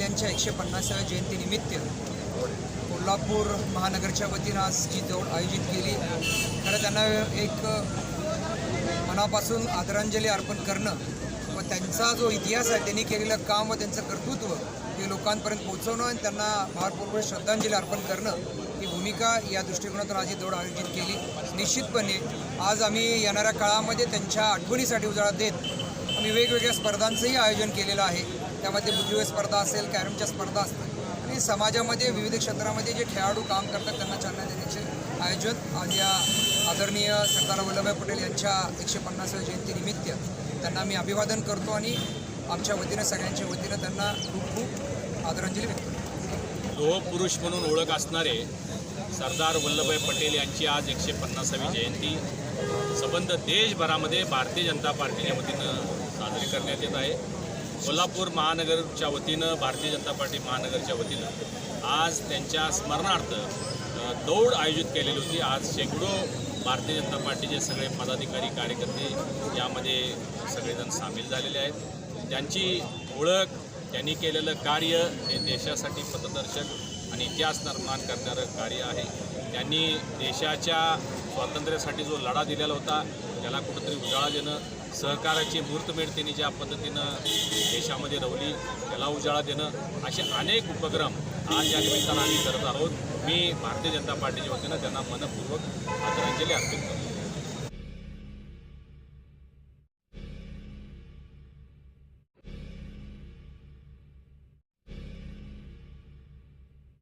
यांच्या एकशे पन्नासाव्या जयंतीनिमित्त कोल्हापूर महानगरच्या वतीनं आज जी दौड आयोजित केली. खरं त्यांना एक मनापासून आदरांजली अर्पण करणं व त्यांचा जो इतिहास आहे त्यांनी केलेलं काम व त्यांचं कर्तृत्व हे लोकांपर्यंत पोहोचवणं आणि त्यांना भारपूर्वक श्रद्धांजली अर्पण करणं ही भूमिका या दृष्टिकोनातून आज ही दौड आयोजित केली. निश्चितपणे आज आम्ही येणाऱ्या काळामध्ये त्यांच्या आठवणीसाठी उजाळा देत आम्ही वेगवेगळ्या स्पर्धांचंही आयोजन केलेलं आहे. त्यामध्ये बुद्धिबळ स्पर्धा असेल कॅरमच्या स्पर्धा असतील आणि समाजामध्ये विविध क्षेत्रामध्ये जे खेळाडू काम करतात त्यांना चालना देण्याचे आयोजन आज या आदरणीय सरदार वल्लभभाई पटेल यांच्या एकशे पन्नासाव्या जयंतीनिमित्त त्यांना मी अभिवादन करतो आणि आमच्या वतीनं सगळ्यांच्या वतीनं त्यांना खूप खूप आदरांजली व्यक्त करतो. पुरुष म्हणून ओळख असणारे सरदार वल्लभभाई पटेल यांची आज एकशे पन्नासावी जयंती. संबंध देशभरामध्ये भारतीय जनता पार्टीच्या वतीनं साजरी करण्यात येत आहे. कोल्हापूर महानगरच्या वतीनं भारतीय जनता पार्टी महानगरच्या वतीनं आज त्यांच्या स्मरणार्थ दौड आयोजित केलेली होती. आज शेकडो भारतीय जनता पार्टीचे सगळे पदाधिकारी कार्यकर्ते यामध्ये सगळेजण सामील झालेले आहेत. त्यांची ओळख त्यांनी केलेलं कार्य हे देशासाठी पथदर्शक आणि इतिहास निर्माण करणारं कार्य आहे. त्यांनी देशाच्या स्वातंत्र्यासाठी जो लढा दिलेला होता त्याला कुठंतरी उजाळा देणं सहकाराची मूर्तमेढ त्यांनी ज्या पद्धतीनं देशामध्ये रवली त्याला उजाळा देणं असे अनेक उपक्रम आज या निमित्तानं आम्ही करत आहोत. मी भारतीय जनता पार्टीच्या वतीनं त्यांना मनपूर्वक आदरांजली अर्पित करतो.